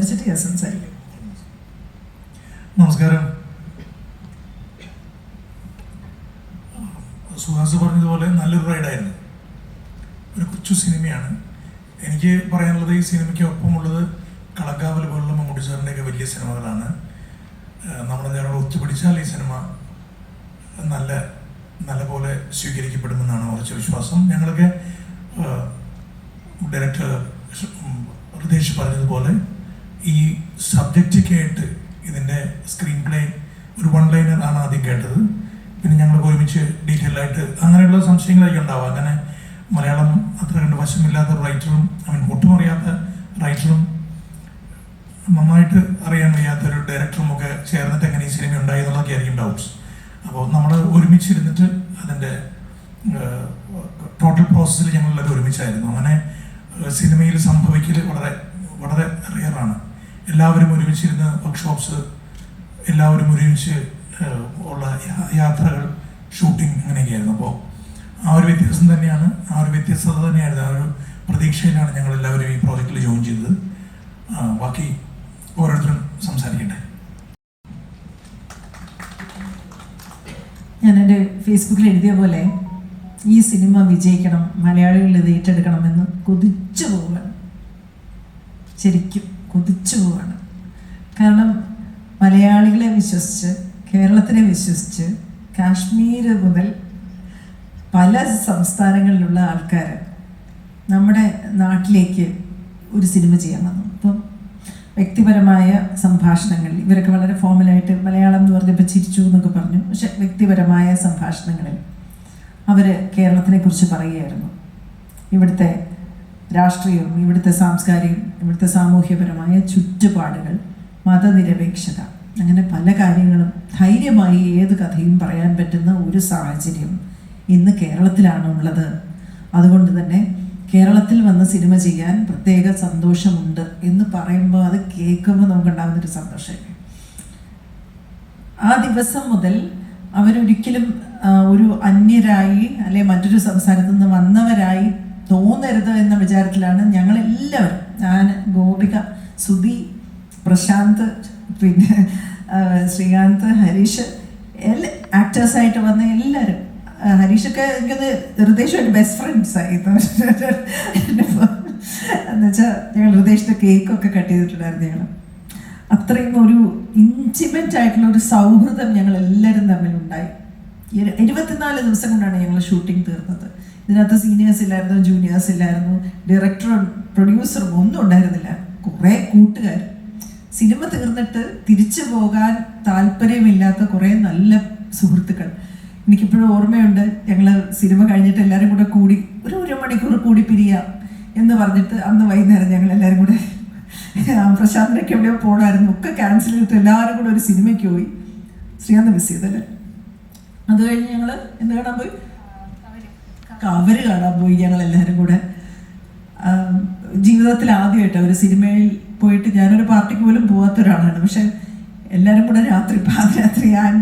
സംസാരിച്ചിട്ട് ഞാൻ സംസാരിക്കും നമസ്കാരം. സുഹാസ് പറഞ്ഞതുപോലെ നല്ലൊരു റൈഡായിരുന്നു ഒരു കൊച്ചു സിനിമയാണ്. എനിക്ക് പറയാനുള്ളത് ഈ സിനിമയ്ക്ക് ഒപ്പമുള്ളത് കളക്കാവൽ പോലുള്ള മമ്മൂട്ടി സാറിന്റെയൊക്കെ വലിയ സിനിമകളാണ്. നമ്മൾ നേരോട് ഒത്തുപിടിച്ചാൽ ഈ സിനിമ നല്ല നല്ല പോലെ സ്വീകരിക്കപ്പെടുമെന്നാണ് ഉറച്ച വിശ്വാസം. ഞങ്ങളൊക്കെ ഡയറക്ടർ ഹൃദേശ് പറഞ്ഞതുപോലെ ഈ സബ്ജക്റ്റ് കേട്ട് ഇതിന്റെ സ്ക്രീൻ പ്ലേ ഒരു വൺ ലൈനർ ആണ് ആദ്യം കേട്ടത്. പിന്നെ ഞങ്ങൾ ഒരുമിച്ച് ഡീറ്റെയിൽ ആയിട്ട് അങ്ങനെയുള്ള സംശയങ്ങളൊക്കെ ഉണ്ടാവും. അങ്ങനെ മലയാളം അത്ര കണ്ട് വശമില്ലാത്ത റൈറ്ററും മീൻ ഒട്ടും അറിയാത്ത റൈറ്ററും നന്നായിട്ട് അറിയാൻ വയ്യാത്ത ഒരു ഡയറക്ടറും ഒക്കെ ചേർന്നിട്ട് എങ്ങനെ ഈ സിനിമ ഉണ്ടായി എന്നുള്ളതൊക്കെ ആയിരിക്കും ഡൗട്ട്സ് അപ്പോൾ നമ്മൾ ഒരുമിച്ചിരുന്നിട്ട് അതിന്റെ ടോട്ടൽ പ്രോസസ്സിൽ ഞങ്ങളെല്ലാവരും ഒരുമിച്ചായിരുന്നു. അങ്ങനെ സിനിമയിൽ സംഭവിക്കൽ വളരെ വളരെ റിയറാണ് എല്ലാവരും ഒരുമിച്ചിരുന്ന് വർക്ക്ഷോപ്സ് എല്ലാവരും ഒരുമിച്ച് ഉള്ള യാത്രകൾ ഷൂട്ടിംഗ് അങ്ങനെയൊക്കെയായിരുന്നു. അപ്പോൾ ആ ഒരു വ്യത്യാസം തന്നെയാണ് ആ ഒരു വ്യത്യസ്തത തന്നെയായിരുന്നു. ആ ഒരു പ്രതീക്ഷയിലാണ് ഞങ്ങൾ എല്ലാവരും ഈ പ്രോജക്റ്റിൽ ജോയിൻ ചെയ്തത്. ബാക്കി ഓരോരുത്തരും സംസാരിക്കട്ടെ. ഞാൻ എന്റെ ഫേസ്ബുക്കിൽ എഴുതിയ പോലെ ഈ സിനിമ വിജയിക്കണം മലയാളികൾ ഇത് ഏറ്റെടുക്കണമെന്ന് കൊതിച്ചു പോവുകയാണ്. ശരിക്കും. കൊതിച്ചു പോവാണ്. കാരണം മലയാളികളെ വിശ്വസിച്ച് കേരളത്തിനെ വിശ്വസിച്ച് കാശ്മീർ മുതൽ പല സംസ്ഥാനങ്ങളിലുള്ള ആൾക്കാർ നമ്മുടെ നാട്ടിലേക്ക് ഒരു സിനിമ ചെയ്യാൻ വന്നു. അപ്പം വ്യക്തിപരമായ സംഭാഷണങ്ങളിൽ ഇവരൊക്കെ വളരെ ഫോമലായിട്ട് മലയാളം എന്ന് പറഞ്ഞപ്പോൾ ചിരിച്ചു എന്നൊക്കെ പറഞ്ഞു. പക്ഷെ വ്യക്തിപരമായ സംഭാഷണങ്ങളിൽ അവർ കേരളത്തിനെ കുറിച്ച് പറയുകയായിരുന്നു. ഇവിടുത്തെ രാഷ്ട്രീയവും ഇവിടുത്തെ സാംസ്കാരികം ഇവിടുത്തെ സാമൂഹ്യപരമായ ചുറ്റുപാടുകൾ മതനിരപേക്ഷത അങ്ങനെ പല കാര്യങ്ങളും ധൈര്യമായി ഏത് കഥയും പറയാൻ പറ്റുന്ന ഒരു സാഹചര്യം ഇന്ന് കേരളത്തിലാണ് ഉള്ളത്. അതുകൊണ്ട് തന്നെ കേരളത്തിൽ വന്ന് സിനിമ ചെയ്യാൻ പ്രത്യേക സന്തോഷമുണ്ട് എന്ന് പറയുമ്പോൾ അത് കേൾക്കുമ്പോൾ നമുക്കുണ്ടാകുന്നൊരു സന്തോഷമല്ലേ? ആ ദിവസം മുതൽ അവരൊരിക്കലും ഒരു അന്യരായി അല്ലെ മറ്റൊരു സംസ്ഥാനത്ത് നിന്ന് വന്നവരായി തോന്നരുത് എന്ന വിചാരത്തിലാണ് ഞങ്ങളെല്ലാവരും. ഞാൻ ഗോപിക സുധി പ്രശാന്ത് പിന്നെ ശ്രീകാന്ത് ഹരീഷ് എല്ലാ ആക്ടേഴ്സായിട്ട് വന്ന എല്ലാവരും. ഹരീഷൊക്കെ എനിക്കത് ഹൃദേശമായിട്ട് ബെസ്റ്റ് ഫ്രണ്ട്സ് ആയി. എന്നുവെച്ചാൽ ഞങ്ങൾ ഹൃദയത്തിന്റെ കേക്കൊക്കെ കട്ട് ചെയ്തിട്ടുണ്ടായിരുന്നു ഞങ്ങൾ. അത്രയും ഒരു ഇന്റിമേറ്റ് ആയിട്ടുള്ള ഒരു സൗഹൃദം ഞങ്ങൾ എല്ലാവരും തമ്മിലുണ്ടായി. ഇരു- ഇരുപത്തിനാല് ദിവസം കൊണ്ടാണ് ഞങ്ങൾ ഷൂട്ടിംഗ് തീർന്നത്. ഇതിനകത്ത് സീനിയേഴ്സ് ഇല്ലായിരുന്നു ജൂനിയേഴ്സ് ഇല്ലായിരുന്നു ഡയറക്ടറും പ്രൊഡ്യൂസറും ഒന്നും ഉണ്ടായിരുന്നില്ല. കുറേ കൂട്ടുകാർ സിനിമ തീർന്നിട്ട് തിരിച്ചു പോകാൻ താല്പര്യമില്ലാത്ത കുറേ നല്ല സുഹൃത്തുക്കൾ. എനിക്കിപ്പോഴും ഓർമ്മയുണ്ട് ഞങ്ങൾ സിനിമ കഴിഞ്ഞിട്ട് എല്ലാവരും കൂടെ കൂടി ഒരു ഒരു മണിക്കൂർ കൂടി പിരിയാം എന്ന് പറഞ്ഞിട്ട് അന്ന് വൈകുന്നേരം ഞങ്ങൾ എല്ലാവരും കൂടെ പ്രശാന്തിനൊക്കെ എവിടെയോ പോകണമായിരുന്നു ഒക്കെ ക്യാൻസൽ ചെയ്തിട്ട് എല്ലാവരും കൂടെ ഒരു സിനിമയ്ക്ക് പോയി. ശ്രീകാന്ത് മിസ് ചെയ്തല്ലേ? അത് കഴിഞ്ഞ് ഞങ്ങൾ എന്ത് കാണാൻ പോയി? കവര് കാണാൻ പോയി ഞങ്ങൾ എല്ലാവരും കൂടെ ജീവിതത്തിൽ ആദ്യമായിട്ട് ഒരു സിനിമയിൽ പോയിട്ട് ഞാനൊരു പാർട്ടിക്ക് പോലും പോകാത്ത ഒരാളാണ് പക്ഷെ എല്ലാവരും കൂടെ രാത്രി പാതിരാത്രി ഞാൻ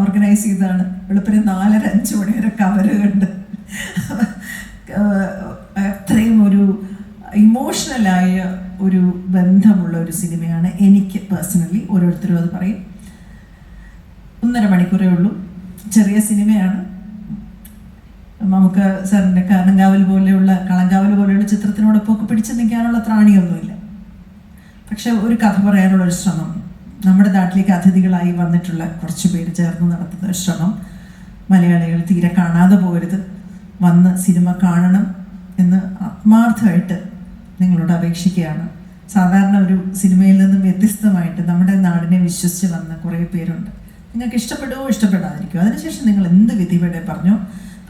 ഓർഗനൈസ് ചെയ്തതാണ്. വെളുപ്പിന് നാലര അഞ്ച് മണി വരെ കവര് കണ്ട്. അത്രയും ഒരു ഇമോഷണലായ ഒരു ബന്ധമുള്ള ഒരു സിനിമയാണ് എനിക്ക് പേഴ്സണലി ഓരോരുത്തരും അത് പറയും. ഒന്നര മണിക്കൂറേ ഉള്ളൂ. ചെറിയ സിനിമയാണ്. നമുക്ക് സാറിന്റെ കാനങ്കാവൽ പോലെയുള്ള കളങ്കാവൽ പോലെയുള്ള ചിത്രത്തിനോടൊപ്പം ഒക്കെ പിടിച്ചു നിൽക്കാനുള്ള ത്രാണിയൊന്നുമില്ല. പക്ഷെ ഒരു കഥ പറയാനുള്ള ഒരു ശ്രമം. നമ്മുടെ നാട്ടിലേക്ക് അതിഥികളായി വന്നിട്ടുള്ള കുറച്ച് പേര് ചേർന്ന് നടത്തുന്ന ഒരു ശ്രമം. മലയാളികൾ തീരെ കാണാതെ പോകരുത്. വന്ന് സിനിമ കാണണം എന്ന് ആത്മാർത്ഥമായിട്ട് നിങ്ങളോട് അപേക്ഷിക്കുകയാണ്. സാധാരണ ഒരു സിനിമയിൽ നിന്നും വ്യത്യസ്തമായിട്ട് നമ്മുടെ നാടിനെ വിശ്വസിച്ച് വന്ന കുറേ പേരുണ്ട്. നിങ്ങൾക്ക് ഇഷ്ടപ്പെടുമോ ഇഷ്ടപ്പെടാതിരിക്കുമോ അതിനുശേഷം നിങ്ങൾ എന്ത് വിധിയുടെ പറഞ്ഞു?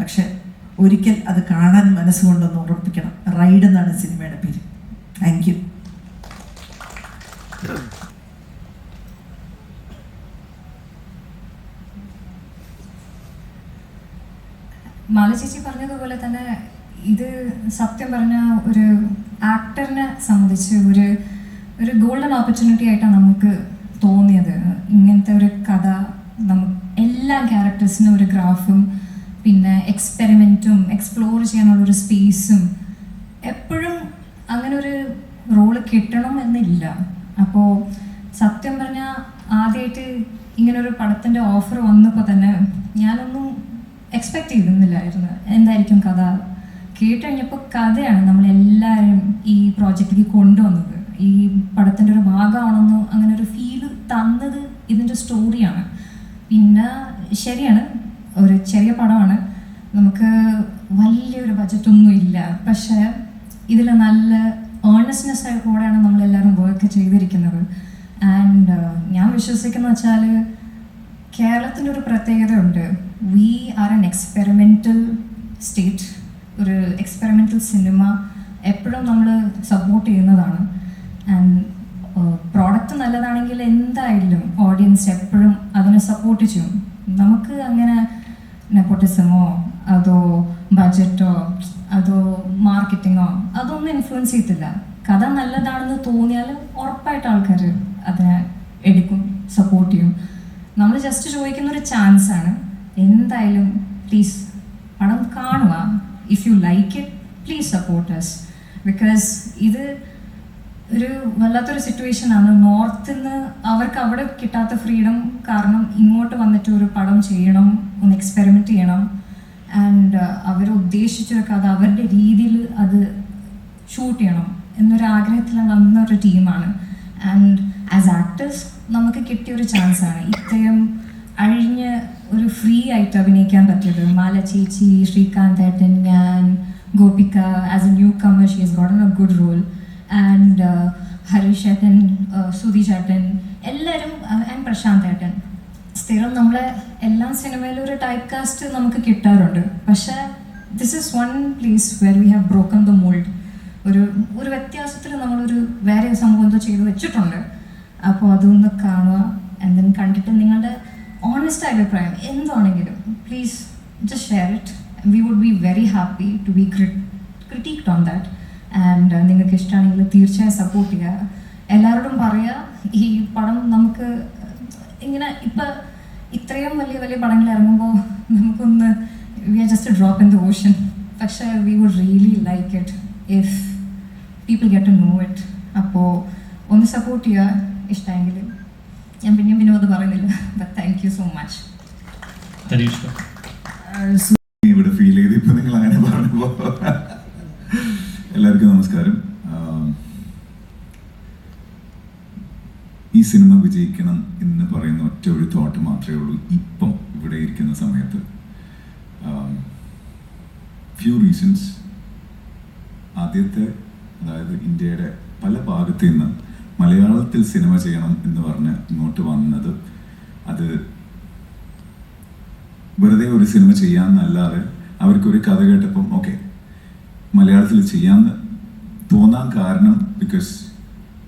പക്ഷെ ഒരിക്കൽ അത് കാണാൻ മനസ്സുകൊണ്ടൊന്ന് ഉറപ്പിക്കണം. റൈഡ് എന്നാണ് സിനിമയുടെ പേര്. താങ്ക് യു മാല ചേച്ചി പറഞ്ഞതുപോലെ തന്നെ ഇത് സത്യം പറഞ്ഞ ഒരു ആക്ടറിനെ സംബന്ധിച്ച് ഒരു ഒരു ഗോൾഡൻ ഓപ്പർച്യൂണിറ്റി ആയിട്ടാണ് നമുക്ക് തോന്നിയത്. ഇങ്ങനത്തെ ഒരു കഥ നമുക്ക് എല്ലാ ക്യാരക്ടേഴ്സിനും ഒരു ഗ്രാഫും പിന്നെ എക്സ്പെരിമെന്റും എക്സ്പ്ലോർ ചെയ്യാനുള്ളൊരു സ്പേസും എപ്പോഴും അങ്ങനെ ഒരു റോൾ കിട്ടണം എന്നില്ല അപ്പോൾ സത്യം പറഞ്ഞാൽ ആദ്യമായിട്ട് ഇങ്ങനൊരു പടത്തിന്റെ ഓഫർ വന്നപ്പോൾ തന്നെ ഞാനൊന്നും എക്സ്പെക്റ്റ് ചെയ്തിരുന്നില്ലായിരുന്നു. എന്തായിരിക്കും കഥ? കേട്ട് കഴിഞ്ഞപ്പോൾ കഥയാണ് നമ്മളെല്ലാവരും ഈ പ്രോജക്റ്റിലേക്ക് കൊണ്ടുവന്നത്. ഈ പടത്തിന്റെ ഒരു ഭാഗമാണെന്നോ അങ്ങനെ ഒരു ഫീൽ തന്നത് ഇതിന്റെ സ്റ്റോറിയാണ് പിന്നെ ശരിയാണ് ഒരു ചെറിയ പടമാണ് നമുക്ക് വലിയൊരു ബജറ്റൊന്നും ഇല്ല പക്ഷേ ഇതിൽ നല്ല ഏർണസ്നെസ് കൂടെയാണ് നമ്മളെല്ലാവരും വർക്ക് ചെയ്തിരിക്കുന്നത്. ആൻഡ് ഞാൻ വിശ്വസിക്കുന്ന വെച്ചാൽ കേരളത്തിന്റെ ഒരു പ്രത്യേകതയുണ്ട്. We are an experimental state ഒരു എക്സ്പെരിമെന്റൽ സിനിമ എപ്പോഴും നമ്മൾ സപ്പോർട്ട് ചെയ്യുന്നതാണ്. ആൻഡ് പ്രോഡക്റ്റ് നല്ലതാണെങ്കിൽ എന്തായാലും ഓഡിയൻസ് എപ്പോഴും അതിനെ സപ്പോർട്ട് ചെയ്യും. നമുക്ക് അങ്ങനെ നെപ്പോട്ടിസമോ അതോ ബഡ്ജറ്റോ അതോ മാർക്കറ്റിങ്ങോ അതൊന്നും ഇൻഫ്ലുവൻസ് ചെയ്യത്തില്ല. കഥ നല്ലതാണെന്ന് തോന്നിയാൽ ഉറപ്പായിട്ട് ആൾക്കാർ അതിനെ എടുക്കും സപ്പോർട്ട് ചെയ്യും. നമ്മൾ ജസ്റ്റ് ചോദിക്കുന്ന ഒരു ചാൻസ് ആണ്. എന്തായാലും പ്ലീസ് പടം കാണുക. If you like it please support us because ഇത് ഒരു വല്ലാത്തൊരു സിറ്റുവേഷൻ ആണ്. നോർത്തിൽ നിന്ന് അവർക്ക് അവിടെ കിട്ടാത്ത ഫ്രീഡം കാരണം ഇങ്ങോട്ട് വന്നിട്ട് ഒരു പടം ചെയ്യണം ഒന്ന് എക്സ്പെരിമെന്റ് ചെയ്യണം. ആൻഡ് അവർ ഉദ്ദേശിച്ചൊക്കെ അത് അവരുടെ രീതിയിൽ അത് ഷൂട്ട് ചെയ്യണം എന്നൊരു ആഗ്രഹത്തിൽ വന്നൊരു ടീമാണ് ആൻഡ് ആസ് ആക്ടേഴ്സ് നമുക്ക് കിട്ടിയ ഒരു ചാൻസ് ആണ്. ഇത്രയും അഴിഞ്ഞ് ഒരു ഫ്രീ ആയിട്ട് അഭിനയിക്കാൻ പറ്റിയത്. മാല ചേച്ചി ശ്രീകാന്ത് ഏട്ടൻ ഞാൻ Gopika as a newcomer she gotten a good role and Harish ഏട്ടൻ സുധി ചേട്ടൻ എല്ലാവരും ആൻഡ് പ്രശാന്ത് ഏട്ടൻ. സ്ഥിരം നമ്മളെ എല്ലാ സിനിമയിലും ഒരു ടൈപ്പ് കാസ്റ്റ് നമുക്ക് കിട്ടാറുണ്ട്. പക്ഷേ this is one place where we have broken the mould ഒരു ഒരു വ്യത്യാസത്തിൽ നമ്മളൊരു വേറെ സംഭവം എന്തോ ചെയ്ത് വെച്ചിട്ടുണ്ട്. അപ്പോൾ അതൊന്ന് കാണുക എന്തെങ്കിലും കണ്ടിട്ട് നിങ്ങളുടെ ഓണസ്റ്റ് അഭിപ്രായം എന്താണെങ്കിലും please just share it we would be very happy to be critiqued on that and നിങ്ങൾക്ക് ഇഷ്ടമാണെങ്കിൽ തീർച്ചയായും സപ്പോർട്ട് ചെയ്യുക. എല്ലാവരോടും പറയുക ഈ പടം നമുക്ക് ഇങ്ങനെ ഇപ്പം ഇത്രയും വലിയ വലിയ പടങ്ങൾ ഇറങ്ങുമ്പോൾ നമുക്കൊന്ന് we are just drop in the ocean പക്ഷേ we would really like it if people get to know it അപ്പോൾ ഒന്ന് സപ്പോർട്ട് ചെയ്യുക ഇഷ്ടമെങ്കിൽ ഞാൻ പിന്നെയും പിന്നെ അത് പറയുന്നില്ല. But thank you so much Harish ഇവിടെ ഫീൽ ചെയ്ത് ഇപ്പൊ നിങ്ങൾ അങ്ങനെ പറഞ്ഞപ്പോ എല്ലാവർക്കും നമസ്കാരം ആം, ഈ സിനിമ വിജയിക്കണം എന്ന് പറയുന്ന ഒറ്റ ഒരു തോട്ട് മാത്രമേ ഉള്ളൂ ഇപ്പം ഇവിടെ ഇരിക്കുന്ന സമയത്ത്. ഫ്യൂ റീസൺസ് ആദ്യത്തെ അതായത് ഇന്ത്യയുടെ പല ഭാഗത്തു നിന്ന് മലയാളത്തിൽ സിനിമ ചെയ്യണം എന്ന് പറഞ്ഞ് ഇങ്ങോട്ട് വന്നത് അത് വെറുതെ ഒരു സിനിമ ചെയ്യാമെന്നല്ലാതെ അവർക്കൊരു കഥ കേട്ടപ്പം ഓക്കെ മലയാളത്തിൽ ചെയ്യാന്ന് തോന്നാൻ കാരണം ബിക്കോസ്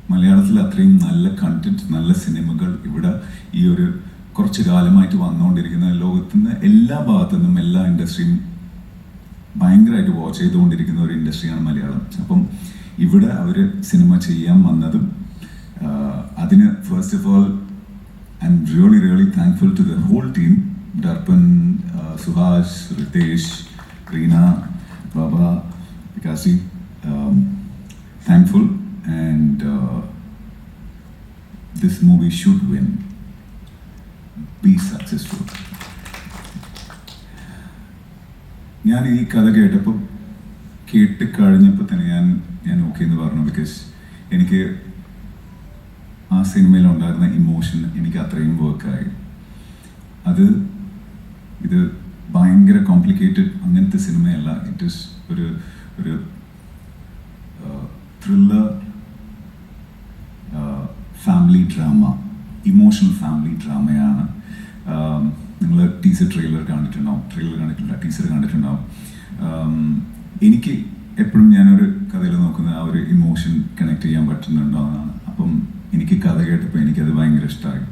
മലയാളത്തിൽ അത്രയും നല്ല കണ്ടന്റ് നല്ല സിനിമകൾ ഇവിടെ ഈ ഒരു കുറച്ച് കാലമായിട്ട് വന്നുകൊണ്ടിരിക്കുന്ന ലോകത്തിന് എല്ലാ ഭാഗത്തു നിന്നും എല്ലാ ഇൻഡസ്ട്രിയും ഭയങ്കരമായിട്ട് വാച്ച് ചെയ്തുകൊണ്ടിരിക്കുന്ന ഒരു ഇൻഡസ്ട്രിയാണ് മലയാളം. അപ്പം ഇവിടെ അവർ സിനിമ ചെയ്യാൻ വന്നതും അതിന് first of all I'm really really thankful to the whole team Darpan Suhash Ritesh Reena Baba വികാസി thankful and this movie should win, be successful. ഞാൻ ഈ കഥ കേട്ടപ്പോൾ കേട്ട് കഴിഞ്ഞപ്പോൾ തന്നെ ഞാൻ ഞാൻ ഓക്കെ എന്ന് പറഞ്ഞു ബിക്കോസ് എനിക്ക് ആ സിനിമയിൽ ഉണ്ടായിരുന്ന ഇമോഷൻ എനിക്ക് അത്രയും വർക്കായി അത് ഇത് ഭയങ്കര കോംപ്ലിക്കേറ്റഡ് അങ്ങനത്തെ സിനിമയല്ല ഇറ്റ് ഇസ് ഒരു ഒരു thriller family drama emotional family ഡ്രാമയാണ് നിങ്ങൾ ടീസർ ട്രെയിലർ കണ്ടിട്ടുണ്ടാവും ട്രെയിലർ കണ്ടിട്ടില്ല ടീസർ കണ്ടിട്ടുണ്ടാവും. എനിക്ക് എപ്പോഴും ഞാനൊരു കഥയിൽ നോക്കുന്ന ആ ഒരു ഇമോഷൻ കണക്ട് ചെയ്യാൻ പറ്റുന്നുണ്ടോ എന്നാണ്. അപ്പം എനിക്ക് കഥ കേട്ടപ്പോൾ എനിക്കത് ഭയങ്കര ഇഷ്ടമായി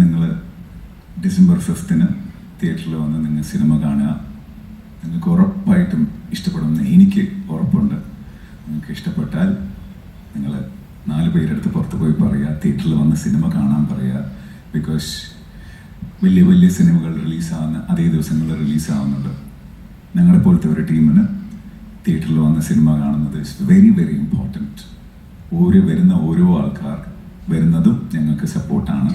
നിങ്ങൾ ഡിസംബർ ഫിഫ്ത്തിന് തിയേറ്ററിൽ വന്ന് നിങ്ങൾ സിനിമ കാണുക. നിങ്ങൾക്ക് ഉറപ്പായിട്ടും ഇഷ്ടപ്പെടുമെന്ന് എനിക്ക് ഉറപ്പുണ്ട്. നിങ്ങൾക്ക് ഇഷ്ടപ്പെട്ടാൽ നിങ്ങൾ നാല് പേരെടുത്ത് പുറത്ത് പോയി പറയുക തിയേറ്ററിൽ വന്ന് സിനിമ കാണാൻ പറയുക ബിക്കോസ് വലിയ വലിയ സിനിമകൾ റിലീസാവുന്ന അതേ ദിവസങ്ങളിൽ റിലീസാവുന്നുണ്ട്. ഞങ്ങളെ പോലത്തെ ഒരു ടീമിന് തിയേറ്ററിൽ വന്ന് സിനിമ കാണുന്നത് ഇസ് വെരി വെരി ഇമ്പോർട്ടന്റ് ഓരോ വരുന്ന ഓരോ ആൾക്കാർ വരുന്നതും ഞങ്ങൾക്ക് സപ്പോർട്ടാണ്.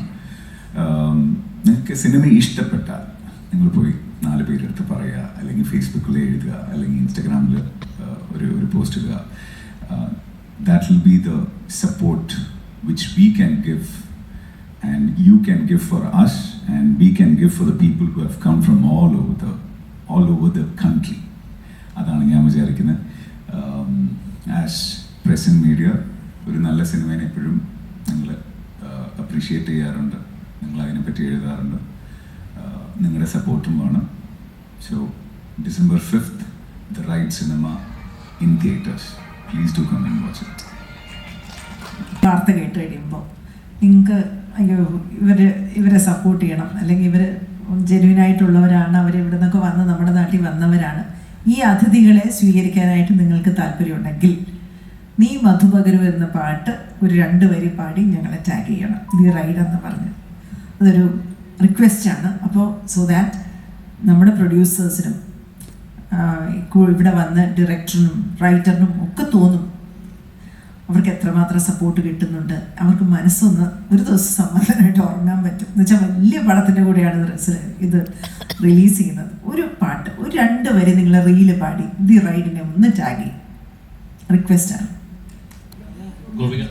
നിങ്ങൾക്ക് സിനിമ ഇഷ്ടപ്പെട്ടാൽ നിങ്ങൾ പോയി നാല് പേരെടുത്ത് പറയുക അല്ലെങ്കിൽ ഫേസ്ബുക്കിൽ എഴുതുക അല്ലെങ്കിൽ ഇൻസ്റ്റഗ്രാമിൽ ഒരു ഒരു പോസ്റ്റ് ഇടുക. That will be the support which we can give and you can give for us and we can give for the people who have come from all over the all over the country. അതാണ് ഞാൻ വിചാരിക്കുന്നത്. As present media ഒരു നല്ല സിനിമേനെ എപ്പോഴും നിങ്ങൾ appreciate ചെയ്യാറുണ്ട്. നിങ്ങൾ അതിനെപ്പറ്റി എഴുതാറുണ്ട്. Uh, നിങ്ങളുടെ സപ്പോർട്ടും വേണം. So December fifth the right cinema in theatres please do come and watch it വാർത്ത കേട്ട് കഴിയുമ്പോൾ നിങ്ങൾക്ക് അയ്യോ ഇവർ ഇവരെ സപ്പോർട്ട് ചെയ്യണം. അല്ലെങ്കിൽ ഇവർ ജെന്യൂനായിട്ടുള്ളവരാണ് അവർ ഇവിടെ നിന്നൊക്കെ വന്ന് നമ്മുടെ നാട്ടിൽ വന്നവരാണ്. ഈ അതിഥികളെ സ്വീകരിക്കാനായിട്ട് നിങ്ങൾക്ക് താല്പര്യമുണ്ടെങ്കിൽ നീ മധുപകരു എന്ന പാട്ട് ഒരു രണ്ട് വരി പാടി ഞങ്ങളെ ടാഗ് ചെയ്യണം. ദി റൈഡ് എന്ന് പറഞ്ഞ്. അതൊരു റിക്വസ്റ്റാണ് അപ്പോൾ സോ ദാറ്റ് നമ്മുടെ പ്രൊഡ്യൂസേഴ്സിനും ഇവിടെ വന്ന് ഡയറക്ടറിനും റൈറ്ററിനും ഒക്കെ തോന്നും. അവർക്ക് എത്രമാത്രം സപ്പോർട്ട് കിട്ടുന്നുണ്ട്. അവർക്ക് മനസ്സൊന്ന് ഒരു ദിവസം സമാധാനമായിട്ട് ഉറങ്ങാൻ പറ്റും. എന്ന് വെച്ചാൽ വലിയ പടത്തിന്റെ കൂടെയാണ് ഇത് ഇത് റിലീസ് ചെയ്യുന്നത്. ഒരു പാട്ട് ഒരു രണ്ട് വരെ നിങ്ങൾ റീൽ പാടി ദി റൈഡിനെ ഒന്ന് ടാഗ് ചെയ്യും. റിക്വസ്റ്റാണ് ഗോപിക.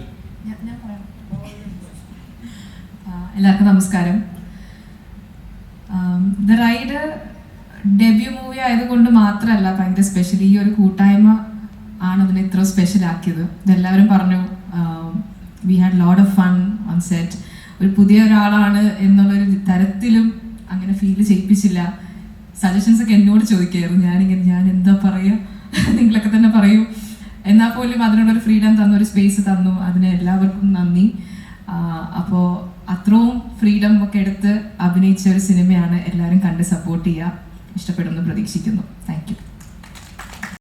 ആ, എല്ലാവർക്കും നമസ്കാരം. ദ റൈഡ് ഡെബ്യൂ മൂവി ആയതുകൊണ്ട് മാത്രമല്ല ഭയങ്കര സ്പെഷ്യൽ ഈ ഒരു കൂട്ടായ്മ ആണ് അതിനെ ഇത്ര സ്പെഷ്യൽ ആക്കിയത്. ഇതെല്ലാവരും പറഞ്ഞു we had load of fun on set ഒരു പുതിയ ഒരാളാണ് എന്നുള്ളൊരു തരത്തിലും അങ്ങനെ ഫീൽ ചെയ്യിപ്പിച്ചില്ല. സജഷൻസ് ഒക്കെ എന്നോട് ചോദിക്കായിരുന്നു. ഞാനിങ്ങനെ ഞാൻ എന്താ പറയുക നിങ്ങളൊക്കെ തന്നെ പറയൂ. എന്നാൽ പോലും അതിനുള്ളൊരു ഫ്രീഡം തന്നു ഒരു സ്പേസ് തന്നു. അതിന് എല്ലാവർക്കും നന്ദി. അപ്പോൾ അത്രയും ഫ്രീഡം ഒക്കെ എടുത്ത് അഭിനയിച്ച ഒരു സിനിമയാണ് എല്ലാവരും കണ്ട് സപ്പോർട്ട് ചെയ്യുക. ഇഷ്ടപ്പെടുമെന്ന് പ്രതീക്ഷിക്കുന്നു. താങ്ക്